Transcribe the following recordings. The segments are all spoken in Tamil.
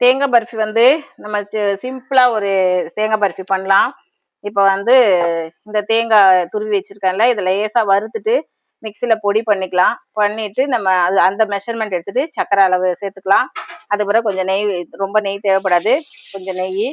தேங்காய் பர்ஃபி வந்து நம்ம சிம்பிளாக ஒரு தேங்காய் பர்ஃபி பண்ணலாம். இப்போ வந்து இந்த தேங்காய் துருவி வச்சுருக்கேன்ல இதை லேசாக வறுத்துட்டு மிக்சியில் பொடி பண்ணிக்கலாம். பண்ணிவிட்டு நம்ம அது அந்த மெஷர்மெண்ட் எடுத்துகிட்டு சக்கரை அளவு சேர்த்துக்கலாம். அதுக்கப்புறம் கொஞ்சம் நெய் ரொம்ப நெய் தேவைப்படாது. கொஞ்சம் நெய்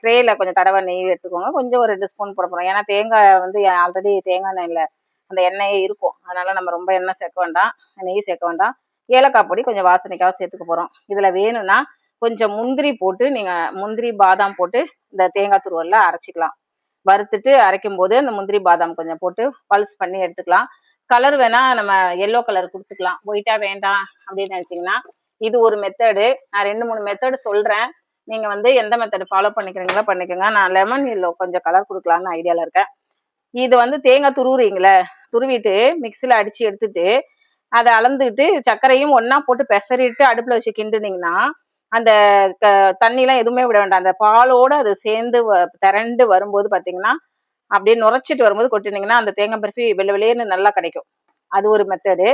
ட்ரேயில் கொஞ்சம் தடவை நெய் எடுத்துக்கோங்க. கொஞ்சம் ஒரு ரெண்டு ஸ்பூன் போட போகிறோம் ஏன்னா தேங்காய் வந்து ஆல்ரெடி தேங்காய் நெய்யில் அந்த எண்ணெயே இருக்கும். அதனால் நம்ம ரொம்ப எண்ணெய் சேர்க்க வேண்டாம். நெய் சேர்க்க வேண்டாம். ஏலக்காய் பொடி கொஞ்சம் வாசனைக்காக சேர்த்துக்க போகிறோம் இதில் வேணும்னா கொஞ்சம் முந்திரி போட்டு நீங்கள் முந்திரி பாதாம் போட்டு இந்த தேங்காய் துருவலில் அரைச்சிக்கலாம். வறுத்துட்டு அரைக்கும் போது அந்த முந்திரி பாதாம் கொஞ்சம் போட்டு பல்ஸ் பண்ணி எடுத்துக்கலாம். கலர் வேணால் நம்ம எல்லோ கலர் கொடுத்துக்கலாம். ஒயிட்டாக வேண்டாம் அப்படின்னு நினச்சிங்கன்னா இது ஒரு மெத்தடு நான் ரெண்டு மூணு மெத்தடு சொல்கிறேன் நீங்கள் வந்து எந்த மெத்தடு ஃபாலோ பண்ணிக்கிறீங்களோ பண்ணிக்கோங்க. நான் லெமன் எல்லோ கொஞ்சம் கலர் கொடுக்கலான்னு ஐடியாவில் இருக்கேன். இது வந்து தேங்காய் துருவுறீங்களே துருவிட்டு மிக்சியில் அடித்து எடுத்துட்டு அதை அளந்துக்கிட்டு சர்க்கரையும் ஒன்றா போட்டு பெசரிட்டு அடுப்பில் வச்சு கிண்டுனீங்கன்னா அந்த க தண்ணிலாம் எதுவுமே விட வேண்டாம். அந்த பாலோடு அது சேர்ந்து வ திரண்டு வரும்போது பார்த்தீங்கன்னா அப்படியே நுரைச்சிட்டு வரும்போது கொட்டினீங்கன்னா அந்த தேங்காய் பருப்பி வெள்ளை வெளியேன்னு நல்லா கிடைக்கும். அது ஒரு மெத்தடு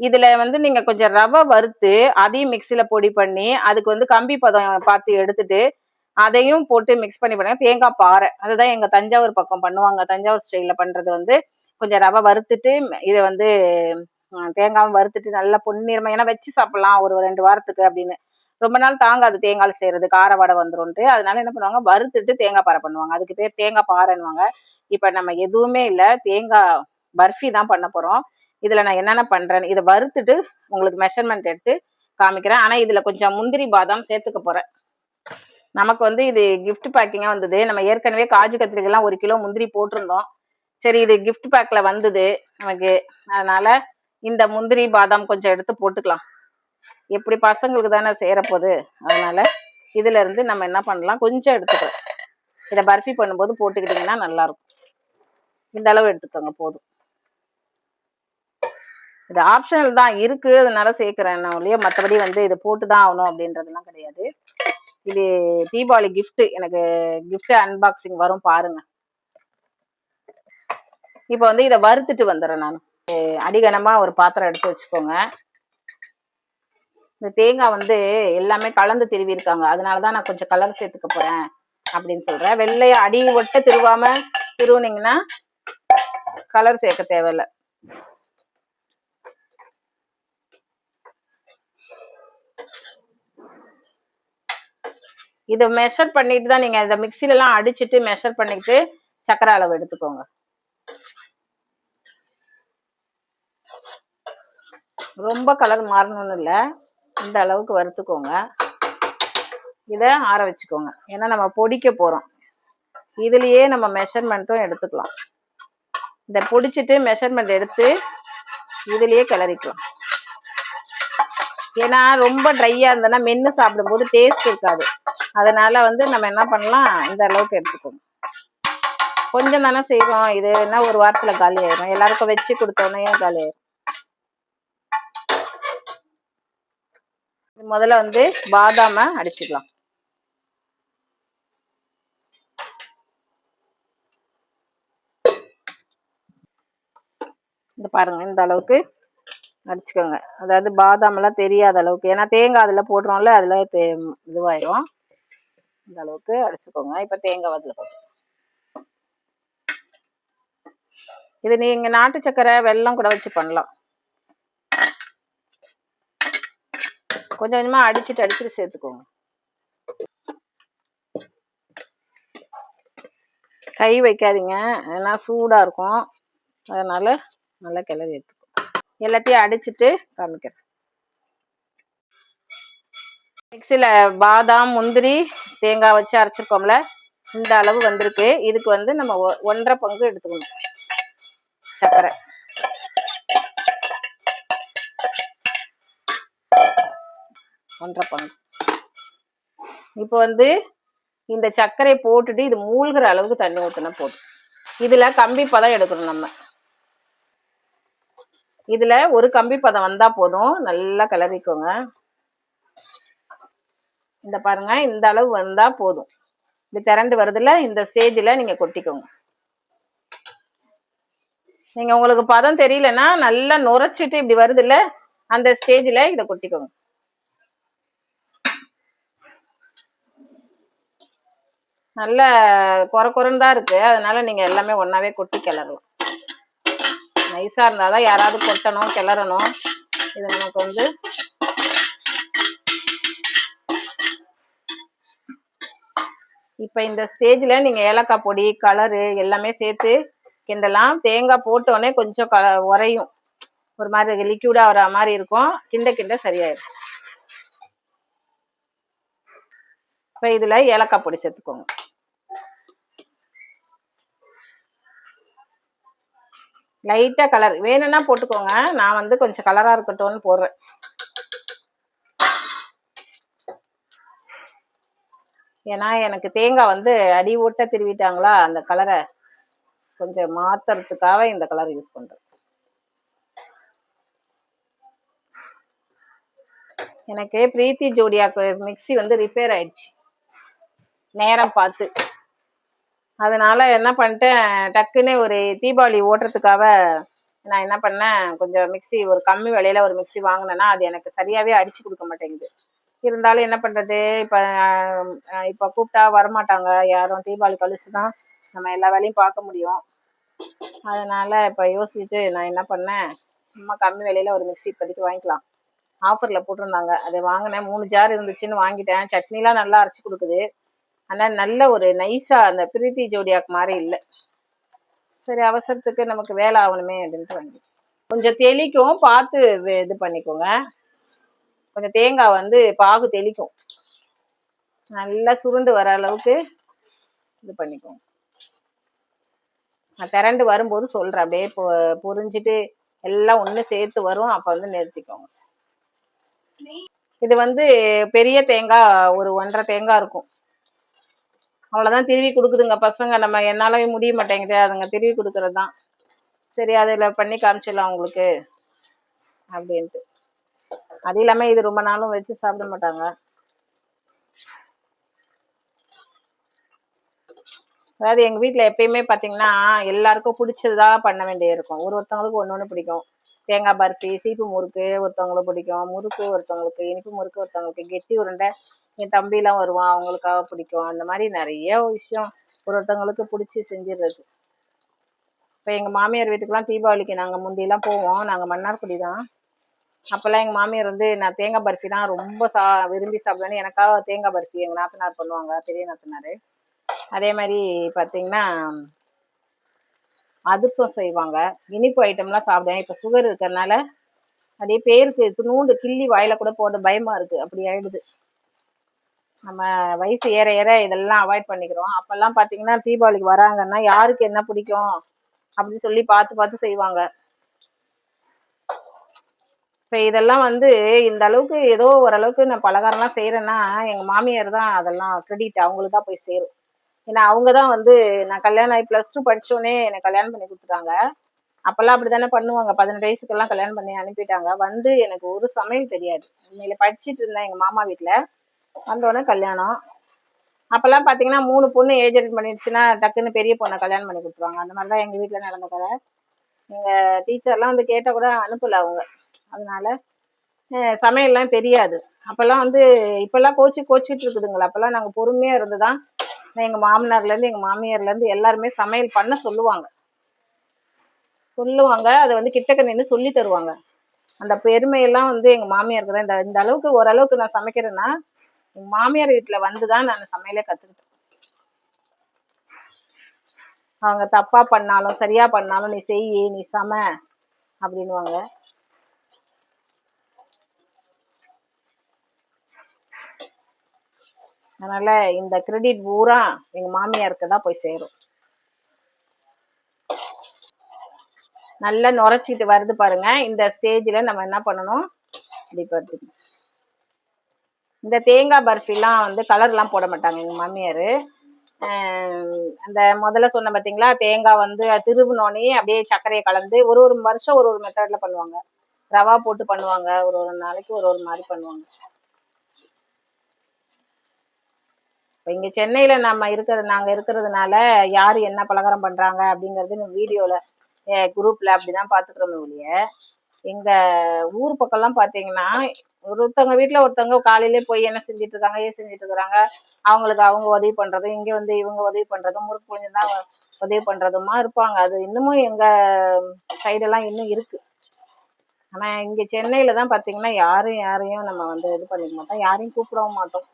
இதில் வந்து நீங்கள் கொஞ்சம் ரவை வறுத்து அதையும் மிக்சியில் பொடி பண்ணி அதுக்கு வந்து கம்பி பதம் பார்த்து எடுத்துட்டு அதையும் போட்டு மிக்ஸ் பண்ணி பண்ணுங்க தேங்காய் பாறை. அதுதான் எங்கள் தஞ்சாவூர் பக்கம் பண்ணுவாங்க. தஞ்சாவூர் ஸ்டைலில் பண்ணுறது வந்து கொஞ்சம் ரவை வறுத்துட்டு இதை வந்து தேங்காவும் வறுத்துட்டு நல்லா பொன்னிறமாக ஏன்னா வச்சு சாப்பிட்லாம். ஒரு ரெண்டு வாரத்துக்கு அப்படின்னு. ரொம்ப நாள் தாங்காது தேங்காய் செய்கிறது கார வடை வந்துரும்ட்டு அதனால என்ன பண்ணுவாங்க? வறுத்துட்டு தேங்காய் பாறை பண்ணுவாங்க. அதுக்கு பேர் தேங்காய் பாறைன்னுவாங்க. இப்போ நம்ம எதுவுமே இல்லை. தேங்காய் பர்ஃபி தான் பண்ண போகிறோம் இதில் நான் என்னென்ன பண்றேன்னு இதை வறுத்துட்டு உங்களுக்கு மெஷர்மெண்ட் எடுத்து காமிக்கிறேன். ஆனால் இதில் கொஞ்சம் முந்திரி பாதாம் சேர்த்துக்க போகிறேன் நமக்கு வந்து இது கிஃப்ட் பேக்கிங்காக வந்தது. நம்ம ஏற்கனவே காஜு கத்திரிக்கெல்லாம் ஒரு கிலோ முந்திரி போட்டிருந்தோம். சரி இது கிஃப்ட் பேக்கில் வந்தது நமக்கு. அதனால் இந்த முந்திரி பாதாம் கொஞ்சம் எடுத்து போட்டுக்கலாம். எப்படி பசங்களுக்கு தானே சேரப்போகுது. அதனால் இதுல இருந்து நம்ம என்ன பண்ணலாம்? கொஞ்சம் எடுத்துக்கலாம். இதை பர்ஃபி பண்ணும்போது போட்டுக்கிட்டிங்கன்னா நல்லாயிருக்கும். இந்த அளவு எடுத்துக்கோங்க போதும். இது ஆப்ஷனல் தான். இருக்குது அதனால சேர்க்குறேன் நான் இல்லையா? மற்றபடி வந்து இது போட்டு தான் ஆகணும் அப்படின்றதுலாம் கிடையாது. இது தீபாவளி கிஃப்ட் எனக்கு கிஃப்ட் அன்பாக்சிங் வரும் பாருங்க. இப்போ வந்து இதை வறுத்துட்டு வந்துடுறேன் நான். அடிகனமாக ஒரு பாத்திரம் எடுத்து வச்சுக்கோங்க. இந்த தேங்காய் வந்து எல்லாமே கலந்து திருவிருக்காங்க அதனால தான் நான் கொஞ்சம் கலர் சேர்த்துக்க போகிறேன் அப்படின்னு சொல்கிறேன் வெள்ளையை அடி ஒட்ட திருவாம திருவுனீங்கன்னா கலர் சேர்க்க தேவையில்ல. இதை மெஷர் பண்ணிட்டு தான் நீங்கள் இதை மிக்சிலலாம் அடிச்சுட்டு மெஷர் பண்ணிட்டு சக்கரை அளவு எடுத்துக்கோங்க. ரொம்ப கலர் மாறணும்னு இல்லை. இந்த அளவுக்கு வறுத்துக்கோங்க. இதை ஆற வச்சுக்கோங்க. ஏன்னா நம்ம பொடிக்க போகிறோம் இதுலேயே நம்ம மெஷர்மெண்ட்டும் எடுத்துக்கலாம். இதை பொடிச்சிட்டு மெஷர்மெண்ட் எடுத்து இதுலேயே கிளறிக்கலாம். ஏன்னா ரொம்ப ட்ரையாக இருந்ததுன்னா மென்று சாப்பிடும்போது டேஸ்ட் இருக்காது. அதனால் வந்து நம்ம என்ன பண்ணலாம்? இந்த அளவுக்கு எடுத்துக்கோங்க. கொஞ்சம் தானே செய்வோம் இது என்ன ஒரு வாரத்தில் காலி ஆயிடும் எல்லாருக்கும் வச்சு கொடுத்தோன்னே காலி ஆயிடும் முதல்ல வந்து பாதாம அடிச்சுக்கலாம். இந்த பாருங்க இந்த அளவுக்கு அடிச்சுக்கோங்க. அதாவது பாதாம் எல்லாம் தெரியாத அளவுக்கு ஏன்னா தேங்காய் அதில் போடுறோம்ல அதில் தே இதுவாயிரும். இந்த அளவுக்கு அடிச்சுக்கோங்க. இப்போ தேங்காய் அதில் போட்டு. இது நீங்கள் நாட்டு சக்கரை வெல்லம் கூட வச்சு பண்ணலாம். கொஞ்சம் கொஞ்சமாக அடிச்சுட்டு அடிச்சுட்டு சேர்த்துக்கோங்க. கை வைக்காதீங்க. ஏன்னா சூடாக இருக்கும். அதனால் நல்லா கிளறி எடுத்துக்கோ. எல்லாத்தையும் அடிச்சுட்டு காமிக்கிறேன். மிக்சியில் பாதாம் முந்திரி தேங்காய் வச்சு அரைச்சிருக்கோம்ல இந்த அளவு வந்திருக்கு. இதுக்கு வந்து நம்ம ஒன்றரை பங்கு எடுத்துக்கணும். சர்க்கரை. ஒன்றரை பங்கு இப்போ வந்து இந்த சர்க்கரை போட்டுட்டு இது மூழ்கிற அளவுக்கு தண்ணி ஊற்றினா போதும். இதில் கம்பி பதம் எடுக்கணும் நம்ம. இதில் ஒரு கம்பி பதம் வந்தால் போதும். நல்லா கிளறிக்கோங்க. இந்த பாருங்க இந்த அளவு வந்தால் போதும். இது திரண்டு வருதுல இந்த ஸ்டேஜில் நீங்கள் கொட்டிக்கோங்க. நீங்கள் உங்களுக்கு பதம் தெரியலன்னா நல்லா நுரைச்சிட்டு இப்படி வருதுல்ல அந்த ஸ்டேஜில் இதை கொட்டிக்கோங்க. நல்ல குறை குறைன்னு தான் இருக்கு. அதனால நீங்க எல்லாமே ஒன்றாவே கொட்டி கிளறலாம். நைஸா இருந்தாதான் யாராவது கொட்டணும் கிளறணும். இது நமக்கு வந்து இப்போ இந்த ஸ்டேஜில் நீங்கள் ஏலக்காய் பொடி கலரு எல்லாமே சேர்த்து கிண்டலாம். தேங்காய் போட்டோடனே கொஞ்சம் க உரையும். ஒரு மாதிரி லிக்யூடாக வர மாதிரி இருக்கும். கிண்ட கிண்ட சரியாயிடும். இப்போ இதில் ஏலக்காய் பொடி சேர்த்துக்கோங்க. லைட்டாக கலர் வேணும்னா போட்டுக்கோங்க. நான் வந்து கொஞ்சம் கலராக இருக்கட்டும்னு போடுறேன். ஏன்னா எனக்கு தேங்காய் வந்து அடி ஓட்ட திருவிட்டாங்களா அந்த கலரை கொஞ்சம் மாத்துறதுக்காக இந்த கலர் யூஸ் பண்ணுறேன் எனக்கு பிரீத்தி ஜோடியாக்கு மிக்ஸி வந்து ரிப்பேர் ஆயிடுச்சு. நேரம் பார்த்து. அதனால என்ன பண்ணிட்டேன் டக்குன்னு ஒரு தீபாவளி ஓட்டுறதுக்காக நான் என்ன பண்ணேன் கொஞ்சம் மிக்ஸி ஒரு கம்மி விலையில ஒரு மிக்ஸி வாங்கினேன்னா அது எனக்கு சரியாவே அடிச்சு கொடுக்க மாட்டேங்குது. இருந்தாலும் என்ன பண்ணுறது இப்போ இப்போ கூப்பிட்டா வரமாட்டாங்க யாரும் தீபாவளி கழிச்சு தான் நம்ம எல்லா வேலையும் பார்க்க முடியும். அதனால இப்போ யோசிச்சுட்டு நான் என்ன பண்ணேன் சும்மா கம்மி விலையில ஒரு மிக்ஸி இப்போதைக்கு வாங்கிக்கலாம். ஆஃபரில் போட்டிருந்தாங்க. அதை வாங்கினேன். மூணு ஜார் இருந்துச்சுன்னு வாங்கிட்டேன். சட்னிலாம் நல்லா அரைச்சி கொடுக்குது. ஆனால் நல்ல ஒரு நைஸாக அந்த பிரீத்தி ஜோடியாக்கு மாதிரி இல்லை. சரி அவசரத்துக்கு நமக்கு வேலை ஆகணுமே அப்படின்ட்டு வந்து கொஞ்சம் தெளிக்கும் பார்த்து இது பண்ணிக்கோங்க. கொஞ்சம் தேங்காய் வந்து பாகு தெளிக்கும். நல்லா சுருண்டு வர அளவுக்கு இது பண்ணிக்கோங்க. நான் திரண்டு வரும்போது சொல்கிறேன் அப்படியே பொ பொரிஞ்சிட்டு எல்லாம் ஒன்று சேர்த்து வரும். அப்போ வந்து நிறுத்திக்கோங்க. இது வந்து பெரிய தேங்காய் ஒரு ஒன்றரை தேங்காய் இருக்கும். அவ்வளோதான் திருவி கொடுக்குதுங்க பசங்க. நம்ம என்னாலவே முடிய மாட்டேங்குது. அதுங்க திருவி கொடுக்கறது தான் சரி அதில் பண்ணி காமிச்சிடலாம் உங்களுக்கு. அப்படின்ட்டு. அது இல்லாமல் இது ரொம்ப நாளும் வச்சு சாப்பிட மாட்டாங்க. அதாவது எங்கள் வீட்டில் எப்பயுமே பார்த்தீங்கன்னா எல்லாருக்கும் பிடிச்சதா பண்ண வேண்டியது இருக்கும். ஒரு ஒருத்தவங்களுக்கு ஒன்று ஒன்று பிடிக்கும். தேங்காய் பருப்பு சீப்பு முறுக்கு ஒருத்தவங்களுக்கு பிடிக்கும். முறுக்கு ஒருத்தவங்களுக்கு இனிப்பு முறுக்கு ஒருத்தவங்களுக்கு கெட்டி உருண்டை என் தம்பிலாம் வருவான் அவங்களுக்காக பிடிக்கும். அந்த மாதிரி நிறைய விஷயம் ஒரு ஒருத்தவங்களுக்கு பிடிச்சி செஞ்சிடுறது. இப்போ எங்கள் மாமியார் வீட்டுக்கெலாம் தீபாவளிக்கு நாங்கள் முந்தியெல்லாம் போவோம். நாங்கள் மன்னார்குடி தான். அப்போல்லாம் எங்கள் மாமியார் வந்து நான் தேங்காய் பர்ஃபி தான் ரொம்ப சா விரும்பி சாப்பிடுவேன்னு எனக்காக தேங்காய் பர்ஃபி எங்கள் நாத்தனார் பண்ணுவாங்க பெரிய நாத்தனார். அதே மாதிரி பார்த்தீங்கன்னா அதிர்சம் செய்வாங்க. இனிப்பு ஐட்டம்லாம் சாப்பிடுவேன் இப்போ சுகர் இருக்கிறதுனால அப்படியே பேருக்கு துணூண்டு கிள்ளி வாயில கூட போட பயமா இருக்கு. அப்படி ஆயிடுது. நம்ம வயசு ஏற ஏற இதெல்லாம் அவாய்ட் பண்ணிக்கிறோம். அப்பெல்லாம் பார்த்தீங்கன்னா தீபாவளிக்கு வராங்கன்னா யாருக்கு என்ன பிடிக்கும்? அப்படின்னு சொல்லி பார்த்து பார்த்து செய்வாங்க. இப்போ இதெல்லாம் வந்து இந்த அளவுக்கு ஏதோ ஓரளவுக்கு நான் பலகாரம்லாம் செய்கிறேன்னா எங்கள் மாமியார் தான் அதெல்லாம் கிரெடிட் அவங்களுக்கு தான் போய் சேரும். ஏன்னா அவங்க தான் வந்து நான் கல்யாணம் ஆகி ப்ளஸ் டூ படிச்சோடனே எனக்கு கல்யாணம் பண்ணி கொடுத்துட்டாங்க. அப்போல்லாம் அப்படி தானே பண்ணுவாங்க. பதினெட்டு வயசுக்கெல்லாம் கல்யாணம் பண்ணி அனுப்பிட்டாங்க. வந்து எனக்கு ஒரு சமையல் தெரியாது. உண்மையில் படிச்சுட்டு இருந்தேன் எங்கள் மாமா வீட்டில் வந்தோடனே கல்யாணம். அப்போல்லாம் பார்த்தீங்கன்னா மூணு பொண்ணு ஏஜ் அட்டன் பண்ணிடுச்சுன்னா டக்குன்னு பெரிய பொண்ணை கல்யாணம் பண்ணி கொடுத்துருவாங்க. அந்த மாதிரி தான் எங்கள் வீட்டில் நடந்த கதை. எங்கள் டீச்சர்லாம் வந்து கேட்டால் கூட அனுப்பலை அவங்க. அதனால சமையல்லாம் தெரியாது. அப்போல்லாம் வந்து இப்போல்லாம் கோச்சி கோச்சிட்டு இருக்குதுங்களா. அப்போல்லாம் நாங்கள் பொறுமையாக இருந்து தான் எங்கள் மாமனார்லேருந்து எங்கள் மாமியார்லேருந்து எல்லாருமே சமையல் பண்ண சொல்லுவாங்க. சொல்லுவாங்க. அதை வந்து கிட்டக்க நின்று சொல்லி தருவாங்க. அந்த பெருமையெல்லாம் வந்து எங்கள் மாமியாருக்கு தான். இந்த இந்த அளவுக்கு ஓரளவுக்கு நான் சமைக்கிறேன்னா எங்கள் மாமியார் வீட்டில் வந்து தான் நான் சமையலே கற்றுக்கிட்டேன் அவங்க தப்பாக பண்ணாலும் சரியாக பண்ணாலும் நீ செய் நீ சம அப்படின்னுவாங்க. அதனால இந்த கிரெடிட் பூரா எங்க மாமியாருக்கு தான் போய் சேரும். நல்லா நுரைச்சிட்டு வருது பாருங்க. இந்த ஸ்டேஜில் நம்ம என்ன பண்ணணும்? இப்படி பார்த்து இந்த தேங்காய் பர்ஃபிலாம் வந்து கலர்லாம் போட மாட்டாங்க எங்கள் மாமியார். அந்த முதல்ல சொன்ன பார்த்தீங்களா தேங்காய் வந்து திருவுனோடனே அப்படியே சர்க்கரையை கலந்து ஒரு ஒரு வருஷம் ஒரு ஒரு மெத்தடில் பண்ணுவாங்க. ரவா போட்டு பண்ணுவாங்க. ஒரு ஒரு நாளைக்கு ஒரு ஒரு மாதிரி பண்ணுவாங்க. இப்போ இங்கே சென்னையில் நம்ம இருக்கிறது நாங்கள் இருக்கிறதுனால யார் என்ன பலகாரம் பண்ணுறாங்க அப்படிங்கிறது வீடியோவில் குரூப்பில் அப்படி தான் பார்த்துக்கிறோமே ஒழிய. எங்கள் ஊர் பக்கம்லாம் பார்த்தீங்கன்னா ஒருத்தவங்க வீட்டில் ஒருத்தவங்க காலையிலே போய் என்ன செஞ்சுட்டு இருக்காங்க ஏன் செஞ்சுட்டு இருக்கிறாங்க அவங்களுக்கு அவங்க உதவி பண்ணுறதும் இங்கே வந்து இவங்க உதவி பண்ணுறதும் முறுக்கு புழிஞ்சு தான் உதவி பண்ணுறதுமா இருப்பாங்க. அது இன்னமும் எங்கள் சைடெல்லாம் இன்னும் இருக்குது ஆனால் இங்கே சென்னையில் தான் பார்த்தீங்கன்னா யாரும் யாரையும் நம்ம வந்து இது பண்ணிக்க மாட்டோம். யாரையும் கூப்பிடவும் மாட்டோம்.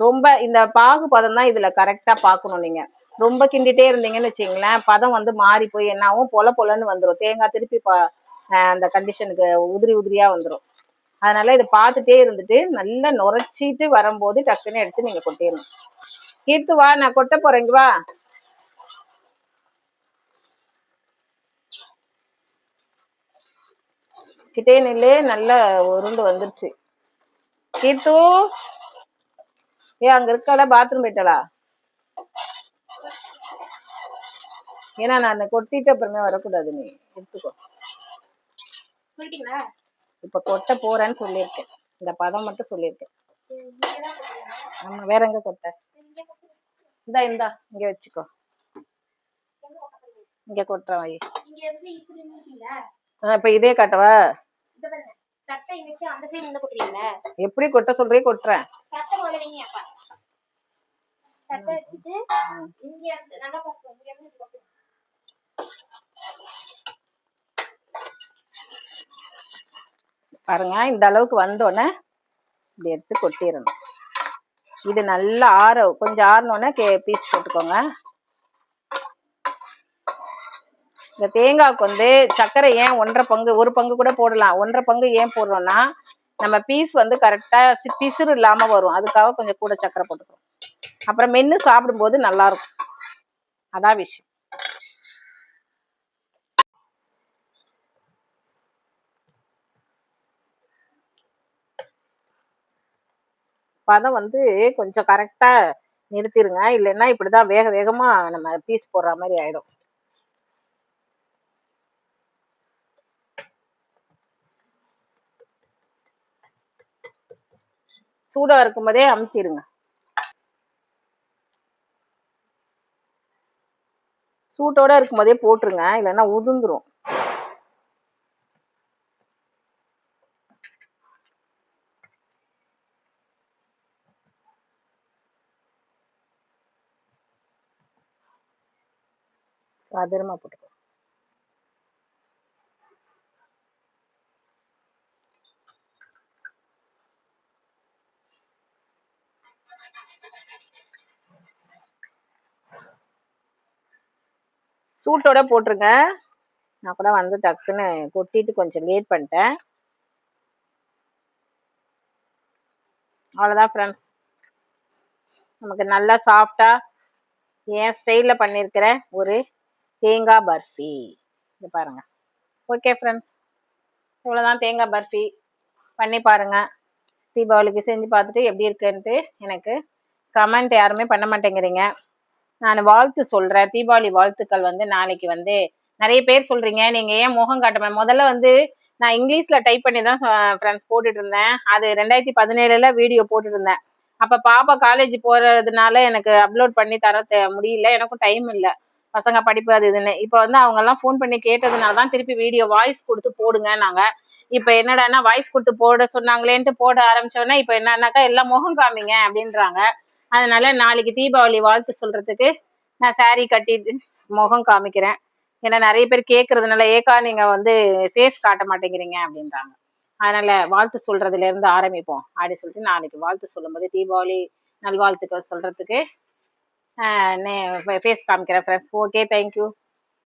ரொம்ப இந்த பாகு பதம் தான் இதுல கரெக்டா பார்க்கணும் நீங்க. ரொம்ப கிண்டிட்டே இருந்தீங்கன்னு வச்சுங்களேன் பதம் வந்து மாறி போய் என்னாவும் பொல பொலன்னு வந்துடும் தேங்காய் திருப்பி அந்த கண்டிஷனுக்கு உதிரி உதிரியா வந்துடும் அதனால இதை பார்த்துட்டே இருந்துட்டு நல்லா நுரைச்சிட்டு வரும்போது டக்குன்னு எடுத்து நீங்க கொட்டிடணும். கீர்த்து வா நான் கொட்ட போறேங்க வா. கிட்டே நில்லு நல்லா உருண்டு வந்துருச்சு. கீர்த்து! ஏ அங்க இருக்காளா? பாத்ரூம் போயிட்டாளா? ஏன்னா நான் கொட்டிட்டு அப்புறமே வரக்கூடாது நீ. எடுத்துக்கோ. இப்ப கொட்ட போறேன்னு சொல்லியிருக்கேன். இந்த பதம் மட்டும் சொல்லியிருக்கேன். ஆமா வேற எங்க கொட்ட. இந்தா இந்தா இங்க வச்சுக்கோ? இங்க கொட்டுறேன் வை. இப்ப இதே காட்டவா? எப்படி கொட்ட சொல்றே கொட்டுறேன். தட்டை முதல்ல வைங்க அப்பா. தட்டை வச்சுட்டு இங்க இருந்து நல்லா பாத்துக்கோ. இங்க இருந்து இப்படி பாருங்க இந்த அளவுக்கு வந்தோடனே இப்படி எடுத்து கொட்டிடணும் இது நல்லா ஆற கொஞ்சம் ஆறினோடனே கே பீஸ் போட்டுக்கோங்க இந்த தேங்காய்க்கு வந்து சர்க்கரை ஏன் ஒன்றரை பங்கு ஒரு பங்கு கூட போடலாம் ஒன்றரை பங்கு ஏன் போடுறோம்னா நம்ம பீஸ் வந்து கரெக்டாக பிசுறு இல்லாமல் வரும். அதுக்காக கொஞ்சம் கூட சக்கரை போட்டுக்கிறோம். அப்புறம் மென்று சாப்பிடும்போது நல்லா இருக்கும் அதான் விஷயம். பதம் வந்து கொஞ்சம் கரெக்டாக நிறுத்திடுங்க இல்லைன்னா இப்படிதான் வேக வேகமா நம்ம பீஸ் போடுற மாதிரி சூடாக இருக்கும்போதே அமுத்திடுங்க. சூட்டோட இருக்கும்போதே போட்டுருங்க இல்லைன்னா உதிர்ந்துரும். சாதாரணமா போட்டுக்கோ. சூட்டோட போட்டுருங்க. நான் கூட வந்து டக்குன்னு கொட்டிட்டு கொஞ்சம் லேட் பண்ணிட்டேன். அவ்வளோதான் ஃப்ரெண்ட்ஸ் நமக்கு நல்லா சாஃப்டாக என் ஸ்டைலில் பண்ணியிருக்கிற ஒரு தேங்காய் பர்ஃபி. இது பாருங்கள் ஓகே ஃப்ரெண்ட்ஸ் இவ்வளோதான் தேங்காய் பர்ஃபி. பண்ணி பாருங்கள் தீபாவளிக்கு செஞ்சு பார்த்துட்டு எப்படி இருக்குன்ட்டு எனக்கு கமெண்ட் யாருமே பண்ண மாட்டேங்கிறீங்க. நான் வாழ்த்து சொல்கிறேன் தீபாவளி வாழ்த்துக்கள் வந்து நாளைக்கு வந்து நிறைய பேர் சொல்கிறீங்க நீங்கள் ஏன் முகம் காட்ட முதல்ல வந்து நான் இங்கிலீஷில் டைப் பண்ணி தான் ஃப்ரெண்ட்ஸ் போட்டுட்டு இருந்தேன். அது ரெண்டாயிரத்தி பதினேழுல வீடியோ போட்டுட்டு இருந்தேன். அப்போ பாப்பா காலேஜ் போகிறதுனால எனக்கு அப்லோட் பண்ணி தர தெ- முடியல. எனக்கும் டைம் இல்லை. பசங்க படிப்பு அது இதுன்னு. இப்போ வந்து அவங்கெல்லாம் ஃபோன் பண்ணி கேட்டதுனால தான் திருப்பி வீடியோ வாய்ஸ் கொடுத்து போடுங்க நாங்கள் இப்போ என்னடான்னா வாய்ஸ் கொடுத்து போட சொன்னாங்களேன்ட்டு போட ஆரம்பிச்சோன்னா இப்போ என்னன்னாக்கா எல்லாம் முகம் காமிங்க அப்படின்றாங்க. அதனால நாளைக்கு தீபாவளி வாழ்த்து சொல்றதுக்கு நான் saree கட்டிட்டு முகம் காமிக்கிறேன். ஏன்னா நிறைய பேர் கேட்கறதுனால ஏக்கா நீங்க வந்து ஃபேஸ் காட்ட மாட்டேங்கிறீங்க அப்படின்றாங்க. அதனால வாழ்த்து சொல்றதுல இருந்து ஆரம்பிப்போம். அப்படி சொல்லிட்டு நாளைக்கு வாழ்த்து சொல்லும்போது தீபாவளி நல்வாழ்த்துக்கள் சொல்றதுக்கு ஃபேஸ் காமிக்கிறேன் ஃப்ரெண்ட்ஸ் ஓகே தேங்க்யூ